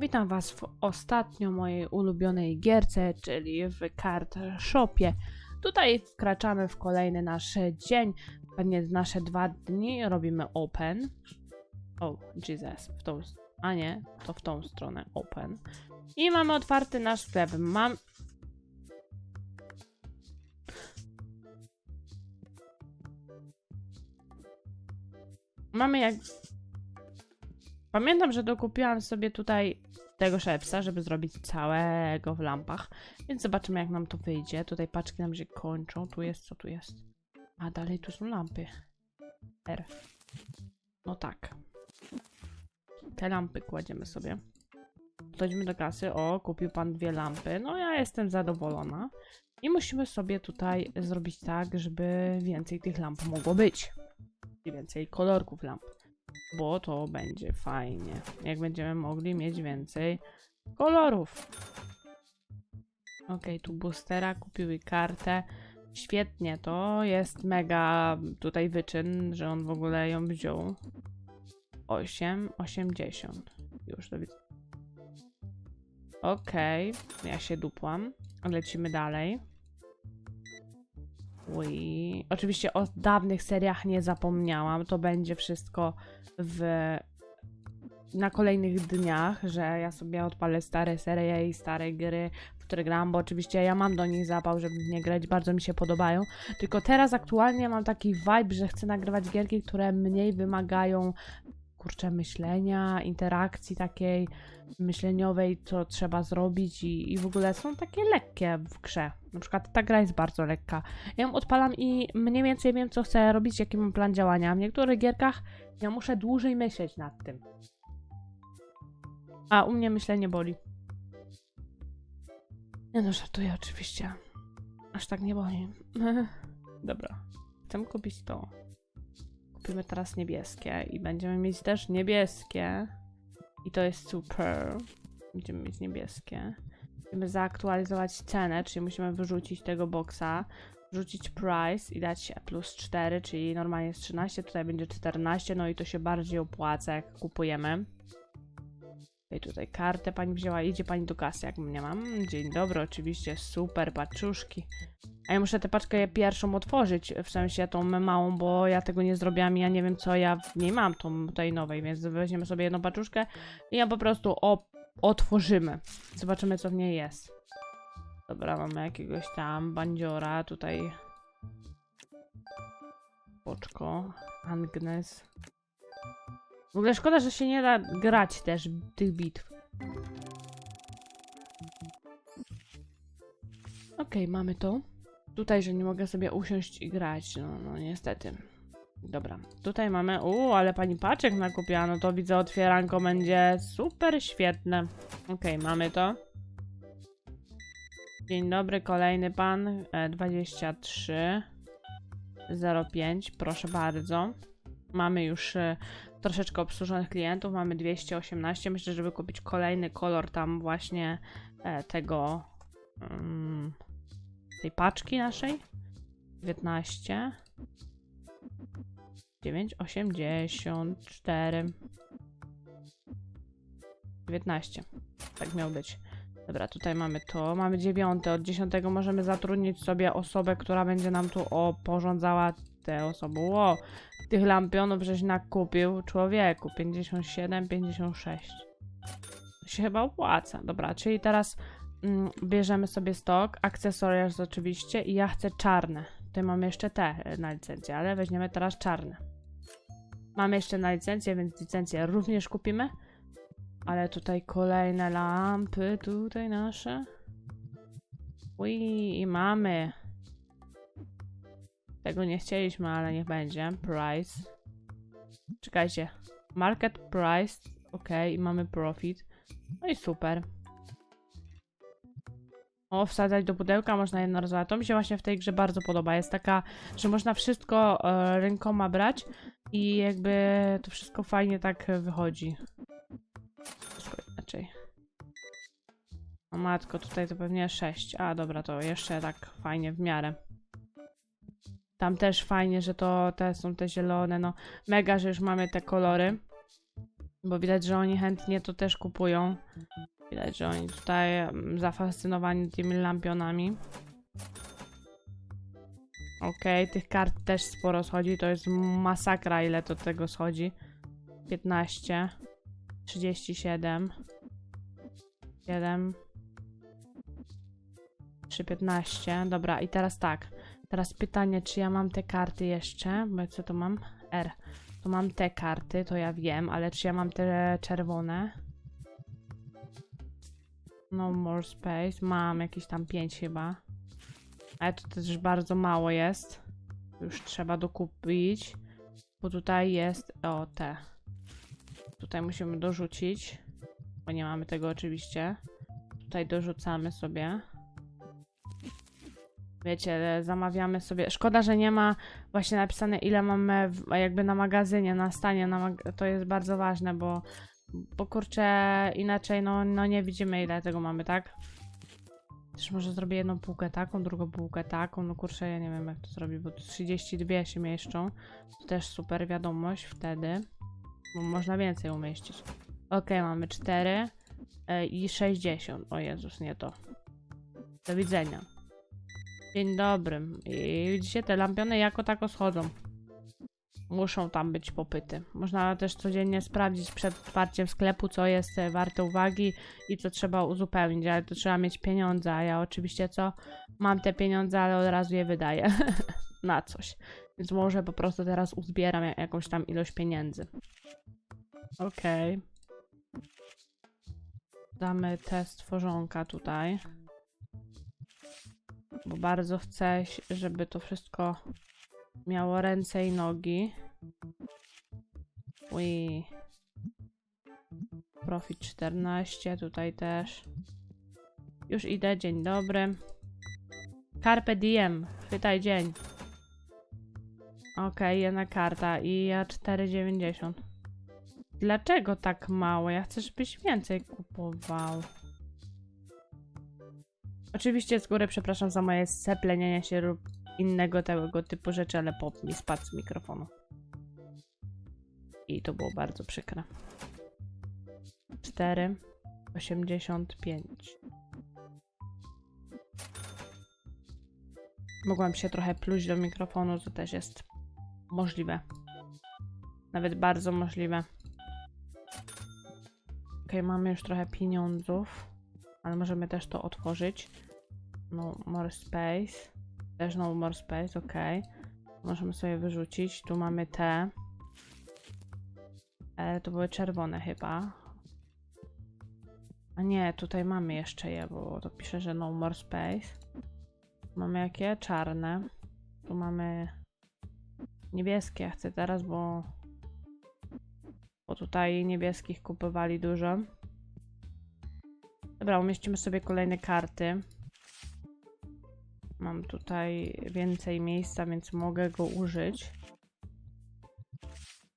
Witam Was w ostatnio mojej ulubionej gierce, czyli w Card Shopie. Tutaj wkraczamy w kolejny nasz dzień, pewnie nasze dwa dni, robimy open. O, Jesus, w tą, a nie, to w tą stronę open. I mamy otwarty nasz sklep. Mam... Mamy jak... Pamiętam, że dokupiłam sobie tutaj tego szepsa, żeby zrobić całego w lampach. Więc zobaczymy, jak nam to wyjdzie. Tutaj paczki nam się kończą. Tu jest, co tu jest? A dalej tu są lampy. R. No tak. Te lampy kładziemy sobie. Dojdźmy do kasy. O, kupił pan dwie lampy. No ja jestem zadowolona. I musimy sobie tutaj zrobić tak, żeby więcej tych lamp mogło być. I więcej kolorków lamp. Bo to będzie fajnie. Jak będziemy mogli mieć więcej kolorów. Ok, tu boostera kupiły kartę. Świetnie, to jest mega tutaj wyczyn, że on w ogóle ją wziął. 8, 80. Już to widzę. Okej, ja się dupłam. Lecimy dalej. Ui. Oczywiście o dawnych seriach nie zapomniałam. To będzie wszystko w na kolejnych dniach, że ja sobie odpalę stare serie i stare gry, w które gram, bo oczywiście ja mam do nich zapał, żeby nie grać, bardzo mi się podobają. Tylko teraz aktualnie mam taki vibe, że chcę nagrywać gierki, które mniej wymagają kurczę myślenia, interakcji takiej myśleniowej, co trzeba zrobić i, i w ogóle są takie lekkie w grze. Na przykład ta gra jest bardzo lekka. Ja ją odpalam i mniej więcej wiem, co chcę robić, jaki mam plan działania. W niektórych gierkach ja muszę dłużej myśleć nad tym. A u mnie myślenie boli. Nie no, żartuję oczywiście. Aż tak nie boli. Dobra. Chcę kupić to. Kupimy teraz niebieskie i będziemy mieć też niebieskie. I to jest super. Będziemy mieć niebieskie. Musimy zaaktualizować cenę, czyli musimy wyrzucić tego boksa, wrzucić price i dać plus 4, czyli normalnie jest 13, tutaj będzie 14, no i to się bardziej opłaca, jak kupujemy. I tutaj kartę pani wzięła, idzie pani do kasy, jak mnie mam. Dzień dobry, oczywiście, super, paczuszki. A ja muszę tę paczkę pierwszą otworzyć, w sensie tą małą, bo ja tego nie zrobiłam i ja nie wiem, co ja w niej mam, tą tej nowej, więc weźmiemy sobie jedną paczuszkę i ja po prostu otworzymy. Zobaczymy, co w niej jest. Dobra, mamy jakiegoś tam bandziora, tutaj... Poczko, Agnes. W ogóle szkoda, że się nie da grać też tych bitw. Okej, mamy to. Tutaj, że nie mogę sobie usiąść i grać, no, no niestety. Dobra, tutaj mamy, uuu, ale pani paczek nakupiła, no to widzę otwieranko będzie super świetne. Okej, mamy to. Dzień dobry, kolejny pan, e, 23 05, proszę bardzo. Mamy już e, troszeczkę obsłużonych klientów, mamy 218. Myślę, żeby kupić kolejny kolor tam właśnie e, tego mm, tej paczki naszej. 19 9, 84 19. Tak miał być. Dobra, tutaj mamy to. Mamy dziewiąte. Od dziesiątego możemy zatrudnić sobie osobę, która będzie nam tu oporządzała te osoby. Ło, tych lampionów żeś nakupił. Człowieku, 57, 56. To się chyba opłaca. Dobra, czyli teraz bierzemy sobie stok. Accessories oczywiście i ja chcę czarne. Tutaj mamy jeszcze te e, na licencję, ale weźmiemy teraz czarne. Mamy jeszcze na licencję, więc licencję również kupimy. Ale tutaj kolejne lampy, tutaj nasze. Ui, i mamy. Tego nie chcieliśmy, ale niech będzie. Price. Czekajcie. Market price. Ok, i mamy profit. No i super. O, wsadzać do pudełka można jednorazowo. To mi się właśnie w tej grze bardzo podoba. Jest taka, że można wszystko e, rękoma brać i jakby to wszystko fajnie tak wychodzi. Wszystko inaczej. O matko, tutaj to pewnie 6. A, dobra, to jeszcze tak fajnie w miarę. Tam też fajnie, że to te są te zielone, no mega, że już mamy te kolory. Bo widać, że oni chętnie to też kupują. Widać, że oni tutaj zafascynowani tymi lampionami. Okej, tych kart też sporo schodzi. To jest masakra, ile to tego schodzi. 15, 37, 7, 3, 15. Dobra, i teraz tak. Teraz pytanie, czy ja mam te karty jeszcze? Bo co to mam? R. To mam te karty, to ja wiem, ale czy ja mam te czerwone? No more space. Mam jakieś tam 5 chyba. Ale to też bardzo mało jest. Już trzeba dokupić. Bo tutaj jest. O, te. Tutaj musimy dorzucić. Bo nie mamy tego oczywiście. Tutaj dorzucamy sobie. Wiecie, zamawiamy sobie. Szkoda, że nie ma właśnie napisane, ile mamy w, jakby na magazynie, na stanie. Na mag to jest bardzo ważne, bo, bo kurczę, inaczej no, no nie widzimy, ile tego mamy, tak? Też może zrobię jedną półkę taką, drugą półkę taką. No kurczę, ja nie wiem, jak to zrobić, bo tu 32 się mieszczą. To też super wiadomość wtedy, bo można więcej umieścić. Ok, mamy 4 e, i 60. O Jezus, nie to. Do widzenia. Dzień dobry. I widzicie, te lampiony jako tako schodzą. Muszą tam być popyty. Można też codziennie sprawdzić przed otwarciem sklepu, co jest e, warte uwagi i co trzeba uzupełnić, ale to trzeba mieć pieniądze, a ja oczywiście co? Mam te pieniądze, ale od razu je wydaję na coś. Więc może po prostu teraz uzbieram ja- jakąś tam ilość pieniędzy. Okej. Damy test tworzonka tutaj bo bardzo chcę, żeby to wszystko miało ręce i nogi. Ui. Profit 14, tutaj też. Już idę, dzień dobry. Carpe diem, chwytaj dzień. Okej, jedna karta i ja 4,90. Dlaczego tak mało? Ja chcę, żebyś więcej kupował. Oczywiście z góry przepraszam za moje seplenienie się innego tego typu rzeczy, ale pop mi spadł z mikrofonu. I to było bardzo przykre. 4, 85. Mogłam się trochę pluć do mikrofonu, to też jest możliwe. Nawet bardzo możliwe. Ok, mamy już trochę pieniądzów ale możemy też to otworzyć. No more space. No more space, ok. Możemy sobie wyrzucić. Tu mamy te. E, to były czerwone chyba. A nie, tutaj mamy jeszcze je, bo to pisze, że no more space. Mamy jakie? Czarne. Tu mamy niebieskie. Chcę teraz, bo bo tutaj niebieskich kupowali dużo. Dobra, umieścimy sobie kolejne karty. Mam tutaj więcej miejsca, więc mogę go użyć.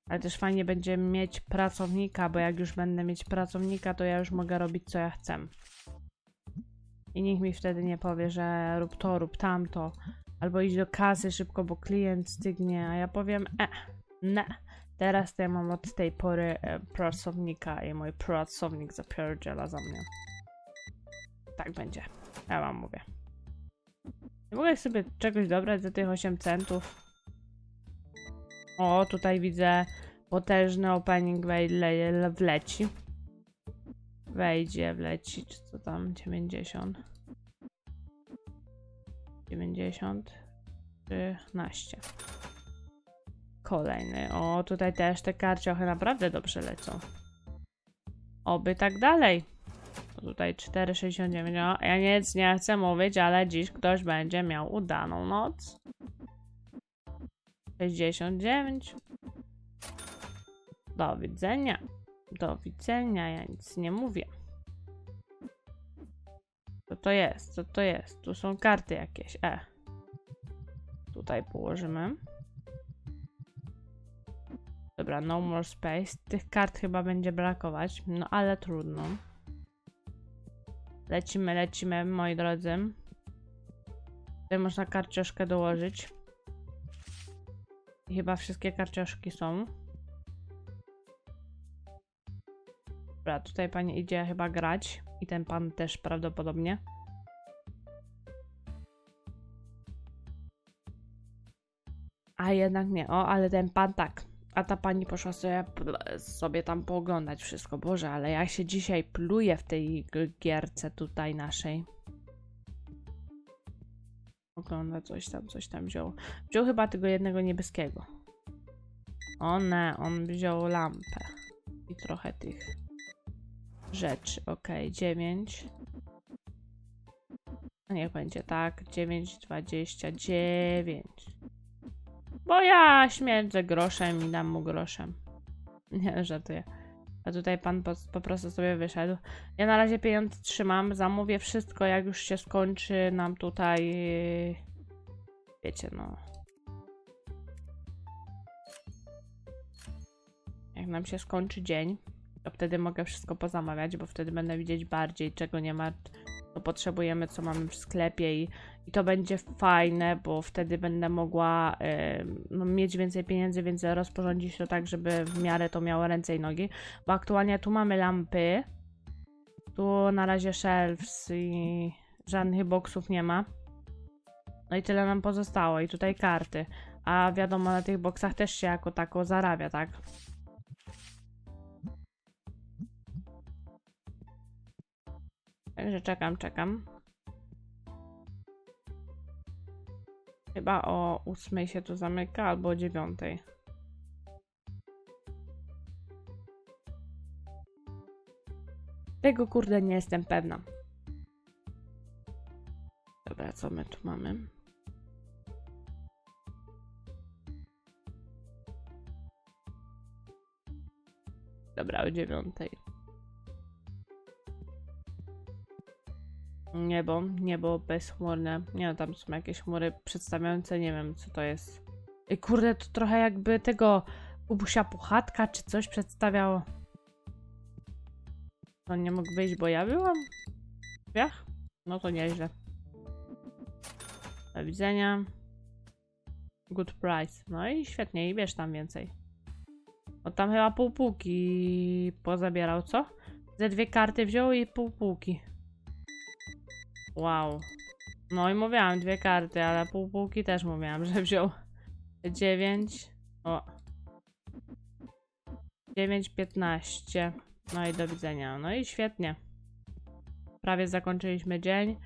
Ale też fajnie będzie mieć pracownika, bo jak już będę mieć pracownika, to ja już mogę robić co ja chcę. I nikt mi wtedy nie powie, że rób to, rób tamto. Albo idź do kasy szybko, bo klient stygnie, a ja powiem, e, ne. Teraz to ja mam od tej pory e, pracownika i mój pracownik zapierdziela za mnie. Tak będzie. Ja wam mówię. Nie mogę sobie czegoś dobrać za tych 8 centów. O, tutaj widzę potężny opening wleci. Wejdzie, wleci, czy co tam? 90. 90. 13. Kolejny. O, tutaj też te karciochy naprawdę dobrze lecą. Oby tak dalej. Tutaj 4,69. No, ja nic nie chcę mówić, ale dziś ktoś będzie miał udaną noc. 69. Do widzenia. Do widzenia, ja nic nie mówię. Co to jest? Co to jest? Tu są karty jakieś. E. Tutaj położymy. Dobra, no more space. Tych kart chyba będzie brakować, no ale trudno. Lecimy, lecimy, moi drodzy. Tutaj można karcioszkę dołożyć. Chyba wszystkie karcioszki są. Dobra, tutaj pani idzie chyba grać. I ten pan też prawdopodobnie. A jednak nie. O, ale ten pan tak. A ta pani poszła sobie, sobie tam pooglądać wszystko. Boże, ale ja się dzisiaj pluję w tej gierce tutaj naszej. Ogląda coś tam, coś tam wziął. Wziął chyba tego jednego niebieskiego. O nie, on wziął lampę. I trochę tych rzeczy. Ok, 9. A niech będzie tak. 9, 29. Bo ja śmierdzę groszem i dam mu groszem. Nie, żartuję. A tutaj pan po, po prostu sobie wyszedł. Ja na razie pieniądze trzymam, zamówię wszystko, jak już się skończy nam tutaj... Wiecie, no... Jak nam się skończy dzień, to wtedy mogę wszystko pozamawiać, bo wtedy będę widzieć bardziej, czego nie ma, co potrzebujemy, co mamy w sklepie i, i to będzie fajne, bo wtedy będę mogła no, mieć więcej pieniędzy, więc rozporządzić to tak, żeby w miarę to miało ręce i nogi, bo aktualnie tu mamy lampy, tu na razie shelves i żadnych boksów nie ma. No i tyle nam pozostało i tutaj karty, a wiadomo na tych boksach też się jako tako zarabia, tak? Także czekam, czekam. Chyba o ósmej się to zamyka, albo o dziewiątej. Tego kurde nie jestem pewna. Dobra, co my tu mamy? Dobra, o dziewiątej. Niebo, niebo bezchmurne. Nie no, tam są jakieś chmury przedstawiające, nie wiem co to jest. I kurde, to trochę jakby tego Kubusia Puchatka czy coś przedstawiało. No nie mógł wyjść, bo ja byłam? w drzwiach? No to nieźle. Do widzenia. Good price. No i świetnie, i bierz tam więcej. Bo tam chyba pół półki pozabierał, co? Ze dwie karty wziął i pół półki. Wow. No i mówiłam dwie karty, ale pół półki też mówiłam, że wziął. 9. O. 9, 15. No i do widzenia. No i świetnie. Prawie zakończyliśmy dzień.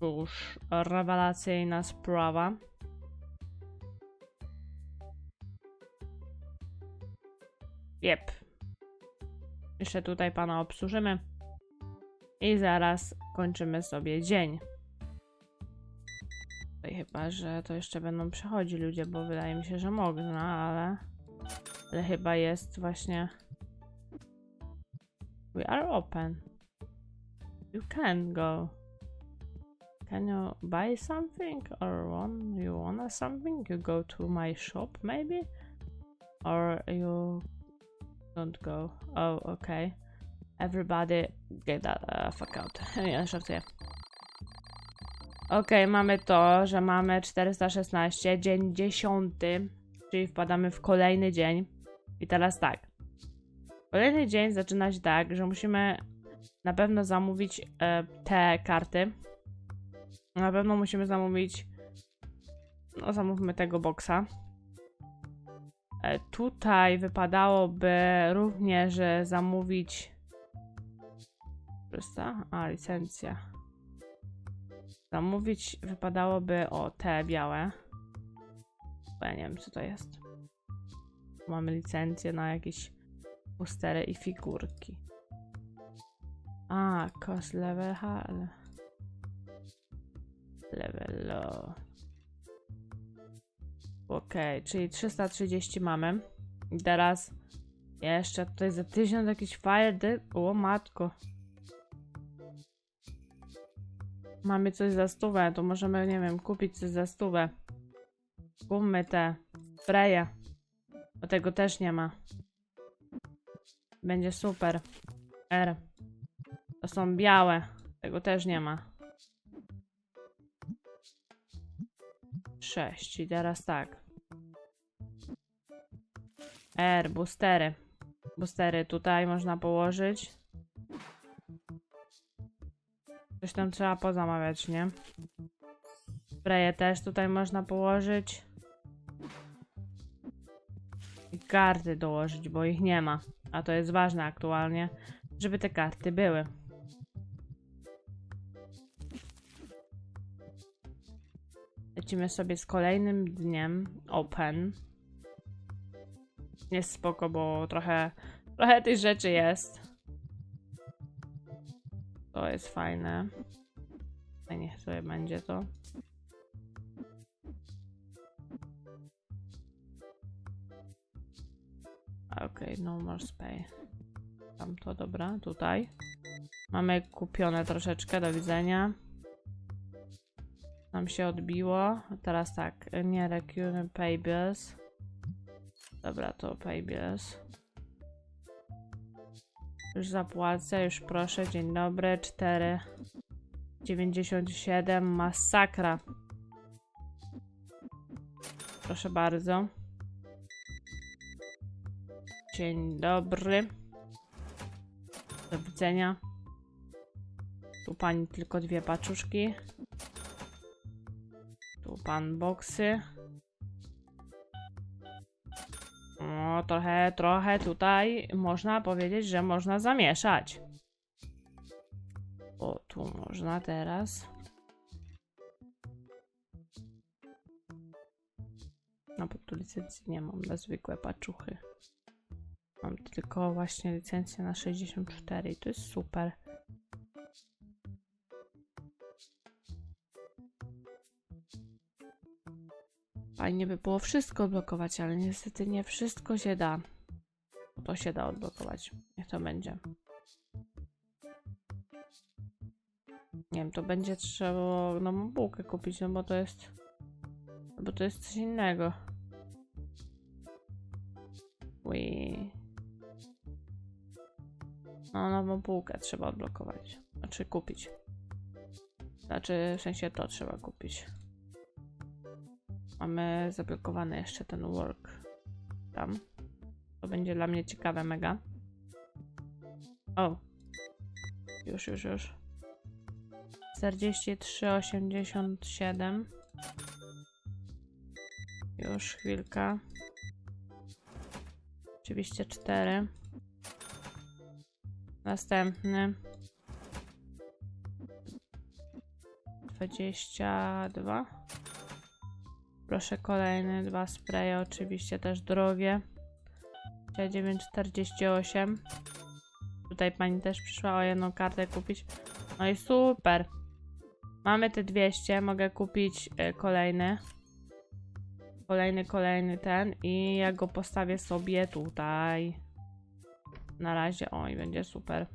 Cóż, rewelacyjna sprawa. Jep. Jeszcze tutaj pana obsłużymy. I zaraz kończymy sobie dzień. Chyba, że to jeszcze będą przechodzić ludzie, bo wydaje mi się, że mogą, ale... Ale chyba jest właśnie... We are open. You can go. Can you buy something or one you wanna something? You go to my shop maybe? Or you don't go? Oh, okay. Everybody get that uh, fuck out. Nie, żartuję. Okej, mamy to, że mamy 416, dzień 10, czyli wpadamy w kolejny dzień. I teraz tak. Kolejny dzień zaczyna się tak, że musimy na pewno zamówić e, te karty. Na pewno musimy zamówić. No, zamówmy tego boksa. E, tutaj wypadałoby również e, zamówić. Prosta? A, licencja. Zamówić wypadałoby o te białe. Bo ja nie wiem, co to jest. Mamy licencję na jakieś postery i figurki. A, cost level high. Level low. Okej, czyli 330 mamy. I teraz jeszcze tutaj za 1000 jakiś fire. O matko. Mamy coś za stówę, to możemy, nie wiem, kupić coś za stówę. Kupmy te spreje. Bo tego też nie ma. Będzie super. R. To są białe. Tego też nie ma. 6. I teraz tak. R, boostery. Boostery tutaj można położyć. Coś tam trzeba pozamawiać, nie? Spreje też tutaj można położyć. I karty dołożyć, bo ich nie ma. A to jest ważne aktualnie, żeby te karty były. Lecimy sobie z kolejnym dniem open. Jest spoko, bo trochę, trochę tych rzeczy jest. To jest fajne. Niech sobie będzie to. Okej, no more spay. Tam to dobra, tutaj. Mamy kupione troszeczkę, do widzenia. Nam się odbiło. Teraz tak, nie recurring pay bills. Dobra, to pay bills. Już zapłacę, już proszę, dzień dobry, 4 97, masakra. Proszę bardzo. Dzień dobry. Do widzenia. Tu pani tylko dwie paczuszki. Tu pan boksy. Trochę, trochę tutaj można powiedzieć, że można zamieszać. O, tu można teraz. No, bo tu licencji nie mam na zwykłe paczuchy. Mam tylko właśnie licencję na 64 i to jest super. Fajnie by było wszystko odblokować, ale niestety nie wszystko się da. To się da odblokować. Niech to będzie. Nie wiem, to będzie trzeba nową bułkę kupić, no bo to jest... Bo to jest coś innego. Ui. No, nową bułkę trzeba odblokować. Znaczy kupić. Znaczy, w sensie to trzeba kupić. Mamy zablokowany jeszcze ten work. Tam. To będzie dla mnie ciekawe mega. O. Już, już, już. 43,87. Już chwilka. Oczywiście 4. Następny. 22. Proszę kolejny, dwa spraye, oczywiście też drogie. 9,48. Tutaj pani też przyszła o jedną kartę kupić. No i super. Mamy te 200, mogę kupić y, kolejny. Kolejny, kolejny ten i ja go postawię sobie tutaj. Na razie, o i będzie super.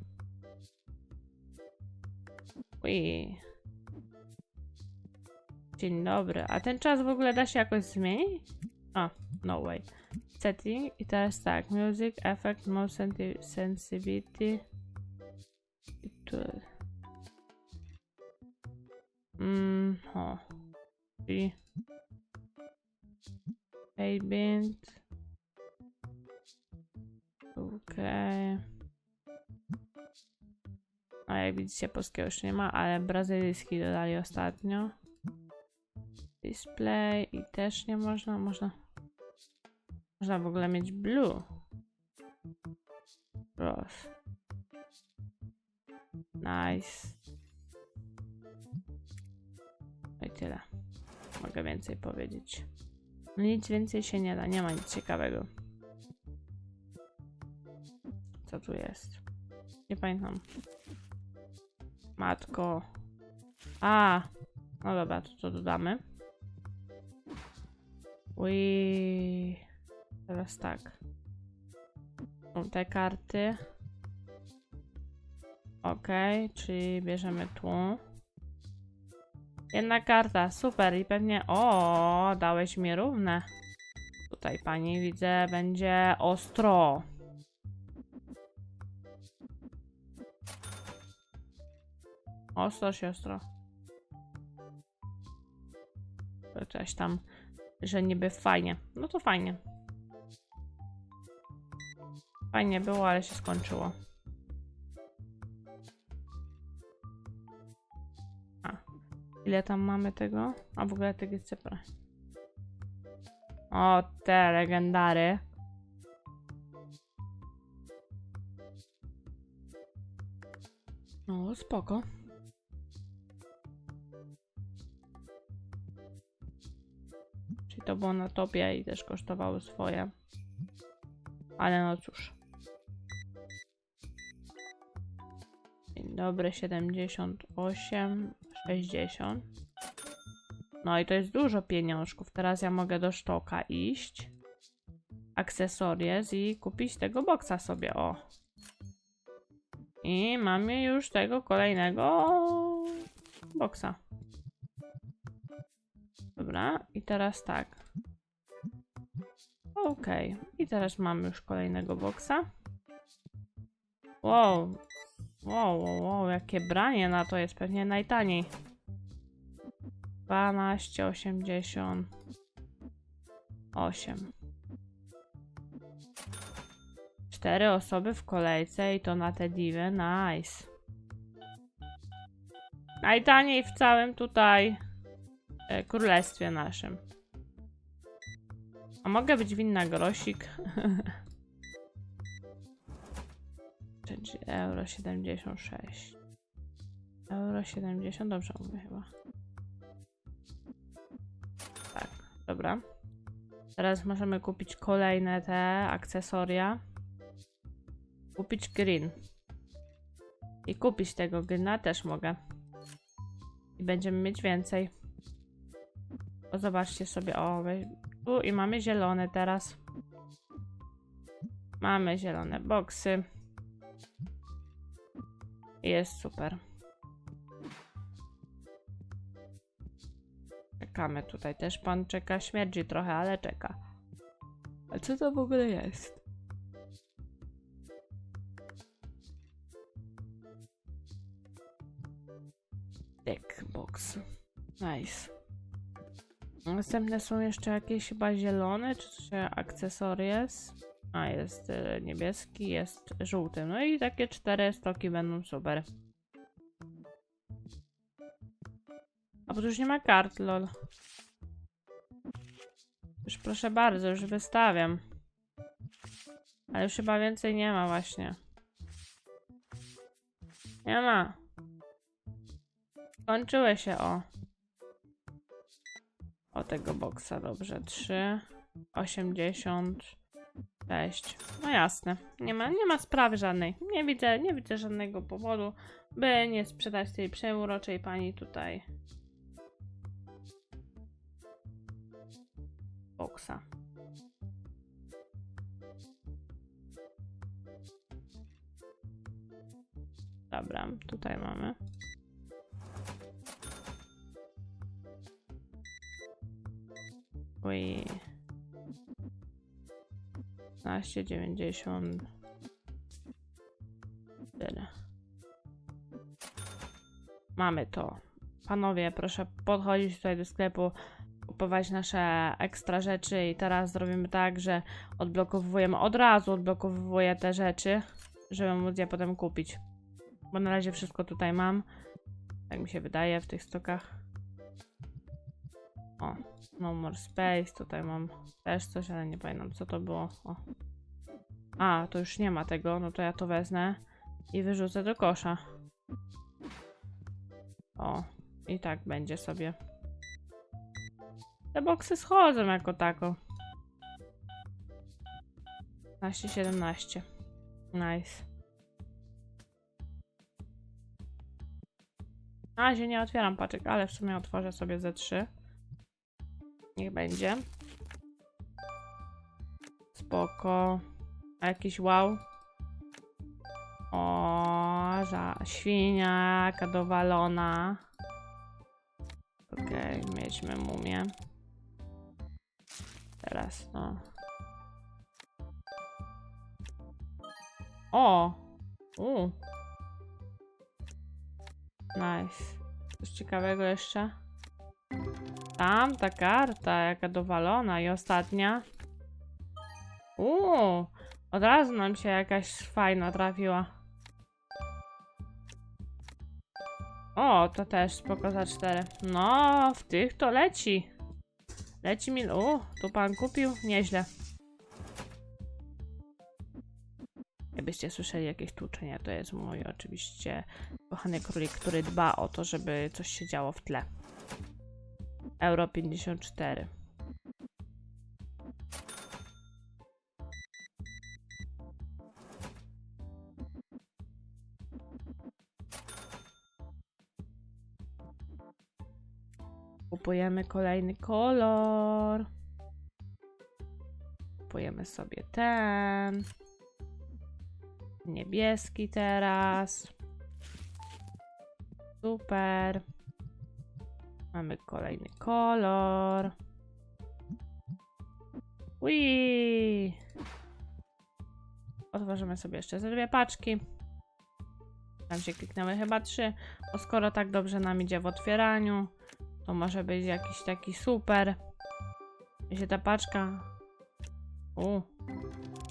Ui. Dzień dobry. A ten czas w ogóle da się jakoś zmienić? A, no way. Setting i teraz tak. Music, effect, sensi- sensitivity. I tu. Mm, o. I. Paybint. Okej. A jak widzicie, polskiego już nie ma, ale brazylijski dodali ostatnio. Display i też nie można, można. Można w ogóle mieć blue. Ross. Nice. No i tyle. Mogę więcej powiedzieć. No nic więcej się nie da, nie ma nic ciekawego. Co tu jest? Nie pamiętam. Matko. A, no dobra, to to dodamy. Ui. Teraz tak. Są te karty. Ok, czyli bierzemy tu. Jedna karta, super i pewnie... O, dałeś mi równe. Tutaj pani widzę, będzie ostro. Ostro, siostro. Coś tam, że niby fajnie. No to fajnie. Fajnie było, ale się skończyło. A. Ile tam mamy tego? A w ogóle tego cypry. O, te legendary. No, spoko. To było na topie i też kosztowało swoje. Ale no cóż. Dzień dobry, 78, 60. No i to jest dużo pieniążków. Teraz ja mogę do sztoka iść. Akcesories i kupić tego boksa sobie, o. I mamy już tego kolejnego boksa. Dobra, i teraz tak. Okej, i teraz mamy już kolejnego boksa. Wow. Wow, wow, wow, jakie branie na to jest pewnie najtaniej. 12,88. Cztery osoby w kolejce i to na te diwy. Nice. Najtaniej w całym tutaj e, królestwie naszym. A mogę być winna grosik? Czyli euro 76. Euro 70, dobrze mówię chyba. Tak, dobra. Teraz możemy kupić kolejne te akcesoria. Kupić green. I kupić tego greena też mogę. I będziemy mieć więcej. O, zobaczcie sobie, o, tu i mamy zielone teraz. Mamy zielone boksy. Jest super. Czekamy tutaj też. Pan czeka, śmierdzi trochę, ale czeka. A co to w ogóle jest? Deck box. Nice. Następne są jeszcze jakieś chyba zielone, czy coś akcesories. A, jest y, niebieski, jest żółty. No i takie cztery stoki będą super. A bo tu już nie ma kart, lol. Już proszę bardzo, już wystawiam. Ale już chyba więcej nie ma właśnie. Nie ma. Skończyły się, o. Tego boksa, dobrze. 3, 80, 6. No jasne. Nie ma, nie ma sprawy żadnej. Nie widzę, nie widzę żadnego powodu, by nie sprzedać tej przeuroczej pani tutaj. Boksa. Dobra, tutaj mamy. Ui. 15,90. Tyle. Mamy to. Panowie, proszę podchodzić tutaj do sklepu, kupować nasze ekstra rzeczy i teraz zrobimy tak, że odblokowujemy, od razu odblokowuję te rzeczy, żeby móc je potem kupić. Bo na razie wszystko tutaj mam. Tak mi się wydaje w tych stokach. O, no more space, tutaj mam też coś, ale nie pamiętam co to było. O. A, to już nie ma tego, no to ja to wezmę i wyrzucę do kosza. O, i tak będzie sobie. Te boksy schodzą jako tako. 15, 17. Nice. Na razie nie otwieram paczek, ale w sumie otworzę sobie ze 3. Niech będzie. Spoko. A jakiś wow. O, za świnia, jaka dowalona. Okej, okay, mieliśmy mumię. Teraz no. O! U. Nice. Coś ciekawego jeszcze? Tamta karta, jaka dowalona. I ostatnia. Uuu, Od razu nam się jakaś fajna trafiła. O, to też spoko za cztery. No, w tych to leci. Leci mi... U, tu pan kupił? Nieźle. Jakbyście słyszeli jakieś tłuczenie, to jest mój oczywiście kochany królik, który dba o to, żeby coś się działo w tle. Euro 54. Kupujemy kolejny kolor. Kupujemy sobie ten. Niebieski teraz. Super. Mamy kolejny kolor. Ui. Otworzymy sobie jeszcze ze dwie paczki. Tam się kliknęły chyba trzy. Bo skoro tak dobrze nam idzie w otwieraniu, to może być jakiś taki super. Jeśli ta paczka. U.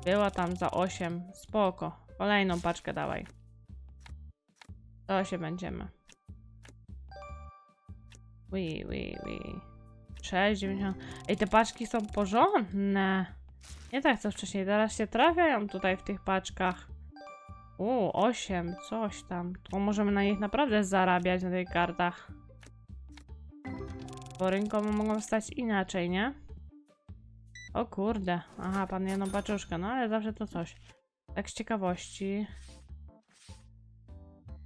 Była tam za 8. Spoko. Kolejną paczkę dawaj. To się będziemy. Ui, ui, ui. 6,90. Ej, te paczki są porządne. Nie tak co wcześniej. Teraz się trafiają tutaj w tych paczkach. U, 8, coś tam. To możemy na nich naprawdę zarabiać na tych kartach. Bo rynkowo mogą stać inaczej, nie? O kurde. Aha, pan jedną paczuszkę. No ale zawsze to coś. Tak z ciekawości.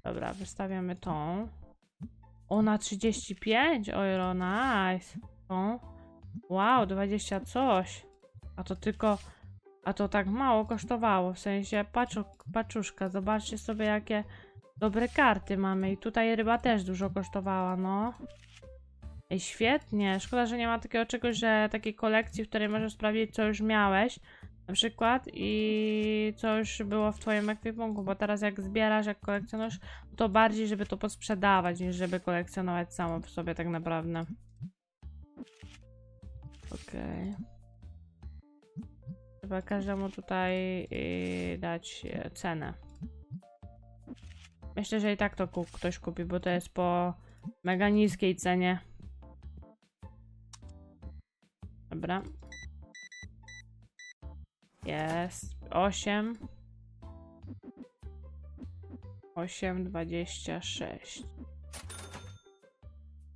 Dobra, wystawiamy tą. Ona 35 euro, nice. Tą. Wow, 20 coś. A to tylko... A to tak mało kosztowało, w sensie paczu, paczuszka. Zobaczcie sobie, jakie dobre karty mamy. I tutaj ryba też dużo kosztowała, no. Ej, świetnie. Szkoda, że nie ma takiego czegoś, że takiej kolekcji, w której możesz sprawdzić, co już miałeś. Na przykład i co już było w twoim ekwipunku, bo teraz jak zbierasz, jak kolekcjonujesz, to bardziej, żeby to posprzedawać, niż żeby kolekcjonować samo w sobie tak naprawdę. Okej. Trzeba każdemu tutaj y, dać e, cenę. Myślę, że i tak to ktoś kupi, bo to jest po mega niskiej cenie. Dobra. Jest. 8. 8, 26.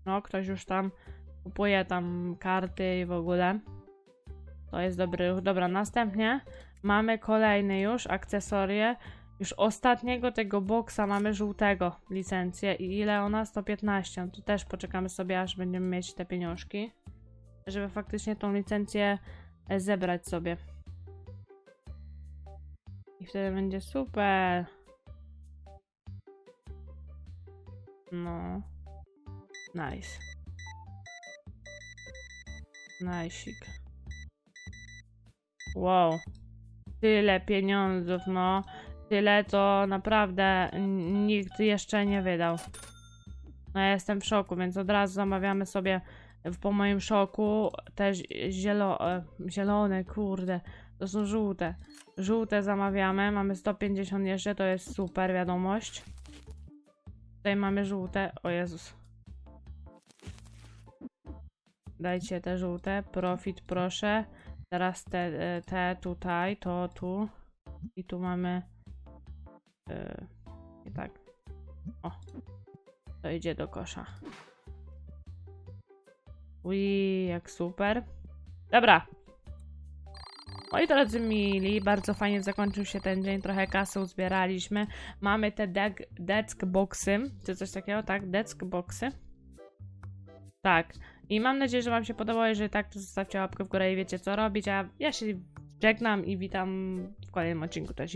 No, ktoś już tam kupuje tam karty i w ogóle. To jest dobry ruch. Dobra, następnie mamy kolejny już akcesorie. Już ostatniego tego boksa mamy żółtego licencję. I ile ona? 115. Tu też poczekamy sobie, aż będziemy mieć te pieniążki. Żeby faktycznie tą licencję zebrać sobie. I wtedy będzie super. No. Nice. Najsik. Wow. Tyle pieniądzów, no. Tyle to naprawdę nikt jeszcze nie wydał. No ja jestem w szoku, więc od razu zamawiamy sobie po moim szoku też zielo, e, zielone, kurde. To są żółte. Żółte zamawiamy. Mamy 150 jeszcze, to jest super wiadomość. Tutaj mamy żółte. O Jezus. Dajcie te żółte. Profit proszę. Teraz te, e, te tutaj, to tu. I tu mamy. Yy, tak. O. To idzie do kosza. Ui, jak super. Dobra. Moi drodzy mili, bardzo fajnie zakończył się ten dzień, trochę kasy uzbieraliśmy. Mamy te deg- deck boxy, czy coś takiego, tak? Deck boxy. Tak. I mam nadzieję, że wam się podobało, jeżeli tak, to zostawcie łapkę w górę i wiecie co robić, a ja się żegnam i witam w kolejnym odcinku. Cześć.